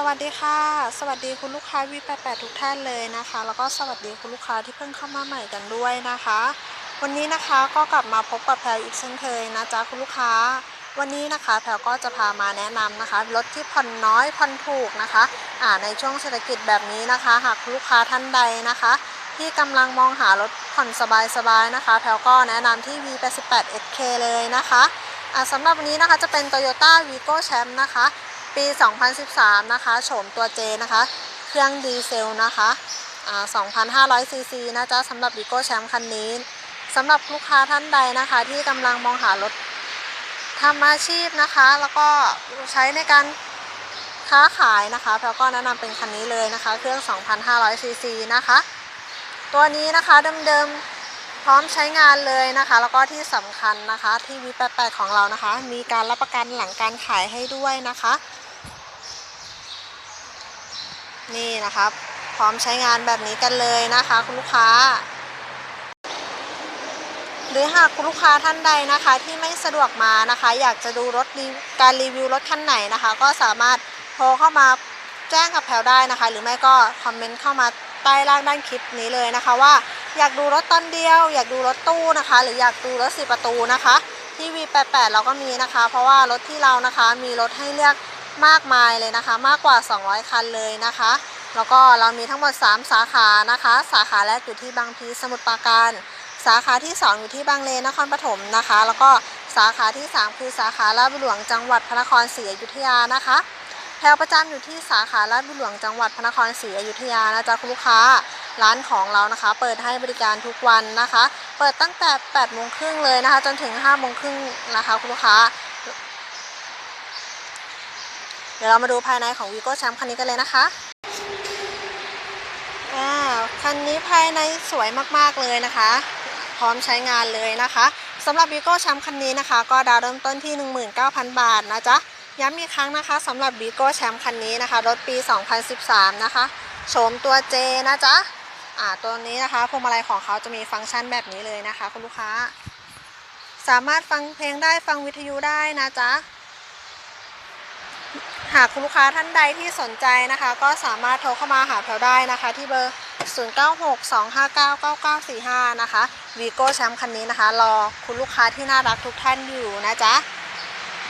สวัสดีค่ะ สวัสดีคุณลูกค้า V88 ทุกท่านเลยนะคะ แล้วก็สวัสดีคุณลูกค้าที่เพิ่งเข้ามาใหม่กันด้วยนะคะ วันนี้นะคะก็กลับมาพบกับแพลอีกเช่นเคยนะจ๊ะคุณลูกค้า วันนี้นะคะแพลก็จะพามาแนะนำนะคะรถที่ผ่อนน้อยผ่อนถูกนะคะอ่าในช่วงเศรษฐกิจแบบนี้นะคะ หากลูกค้าท่านใดนะคะ ที่กำลังมองหารถผ่อนสบายๆนะคะแพลก็แนะนำที่ V88 SK เลยนะคะอ่าสำหรับวันนี้นะคะจะเป็น Toyota Vigo Champ นะคะ ปี 2013 นะคะ โฉมตัว J นะคะ เครื่องดีเซลนะคะอ่า2,500ซีซีนะจ๊ะสำหรับ Vigo Champ คันนี้สำหรับลูกค้าท่านใดนะคะ ที่กำลังมองหารถทำอาชีพนะคะ แล้วก็ใช้ในการค้าขายนะคะแพลก็แนะนำเป็นคันนี้เลยนะคะ เครื่อง 2,500ซีซีนะคะ ตัวนี้นะคะเดิมๆพร้อมใช้งานเลยนะคะ แล้วก็ที่สำคัญนะคะที่ V88 ของเรานะคะ มีการรับประกันหลังการขายให้ด้วยนะคะ นี่นะครับ พร้อมใช้งานแบบนี้กันเลยนะคะ คุณลูกค้า หรือหากคุณลูกค้าท่านใดนะคะ ที่ไม่สะดวกมานะคะ อยากจะดูรถการรีวิวรถคันไหนนะคะ ก็สามารถโทรเข้ามาแจ้งกับแพลวได้นะคะ หรือไม่ก็คอมเมนต์เข้ามาใต้ล่างด้านคลิปนี้เลยนะคะว่าอยากดูรถตอนเดียว อยากดูรถตู้นะคะ หรืออยากดูรถสี่ประตูนะคะที่ V88 เราก็มีนะคะ เพราะว่ารถที่เรานะคะมีรถให้เลือก มากมายเลยนะคะ มากกว่า 200 คันเลยนะคะ แล้วก็เรามีทั้งหมด 3 สาขานะคะ สาขาแรกอยู่ที่บางพีสมุทรปราการ สาขาที่ 2 อยู่ที่บางเลนนครปฐมนะคะ แล้วก็สาขาที่ 3 คือสาขาลาดบุรีหลวงจังหวัดพระนครศรีอยุธยานะคะแถวประจำอยู่ที่สาขาลาดบุรีหลวงจังหวัดพระนครศรีอยุธยานะจ๊ะคุณลูกค้าร้านของเรานะคะ เปิดให้บริการทุกวันนะคะ เปิดตั้งแต่8โมงครึ่งเลยนะคะ จนถึง5โมงครึ่งนะคะคุณลูกค้า เดี๋ยวเรามาดูภายในของ Vigo Champ คันนี้กันเลยนะคะอ่าคันนี้ภายในสวยมากๆเลยนะคะ พร้อมใช้งานเลยนะคะสำหรับ Vigo Champ คันนี้นะคะ ก็ดาวเริ่มต้นที่ 19,000 บาทนะจ๊ะย้ำอีกครั้งนะคะสำหรับ Vigo Champ คันนี้นะคะ รถปี 2013 นะคะโฉมตัว J นะจ๊ะอ่าตัวนี้นะคะพวงมาลัยของเขาจะมีฟังก์ชันแบบนี้เลยนะคะ คุณลูกค้า สามารถฟังเพลงได้ฟังวิทยุได้นะจ๊ะ หากคุณลูกค้าท่านใดที่สนใจนะคะ ก็สามารถโทรเข้ามาหาแพลวได้นะคะ ที่เบอร์ 0962599945 นะคะ Vigo Champ คันนี้นะคะ รอคุณลูกค้าที่น่ารักทุกท่านอยู่นะจ๊ะ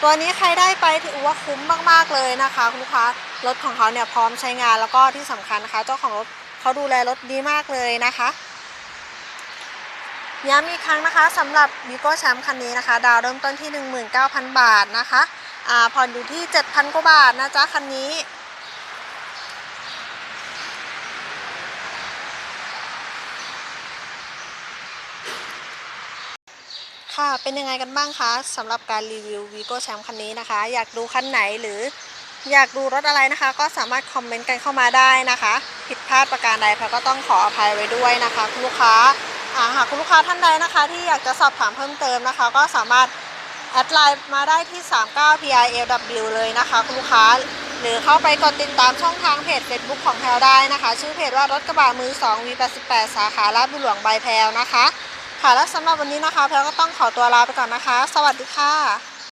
ตัวนี้ใครได้ไปถือว่าคุ้มมาก ๆ เลยนะคะ คุณลูกค้ารถของเขาเนี่ยพร้อมใช้งานแล้วก็ที่สำคัญนะคะ เจ้าของรถเขาดูแลรถดีมากเลยนะคะ ย้ำอีกครั้งนะคะสำหรับ Vigo Champ คันนี้นะคะ ดาวเริ่มต้นที่ 19,000 บาทนะคะอ่าผ่อนอยู่ที่ 7,000 กว่าบาทนะจ๊ะคันนี้ค่ะ เป็นยังไงกันบ้างคะสำหรับการรีวิว Vigo Champ คันนี้นะคะ อยากดูคันไหนหรืออยากดูรถอะไรนะคะ ก็สามารถคอมเมนต์กันเข้ามาได้นะคะ ผิดพลาดประการใดแพรก็ต้องขออภัยไว้ด้วยนะคะคุณลูกค้า หากคุณลูกค้าท่านใดนะคะ ที่อยากจะสอบถามเพิ่มเติมนะคะ ก็สามารถแอดไลน์มาได้ที่ 39 PILW เลยนะคะคุณลูกค้า หรือเข้าไปกดติดตามช่องทางเพจ Facebook ของแพลได้นะคะ ชื่อเพจว่ารถกระบะมือ 2 V88 สาขาลาดบุหลวงใบแพลนะคะ ค่ะและสำหรับวันนี้นะคะ แพลก็ต้องขอตัวลาไปก่อนนะคะ สวัสดีค่ะ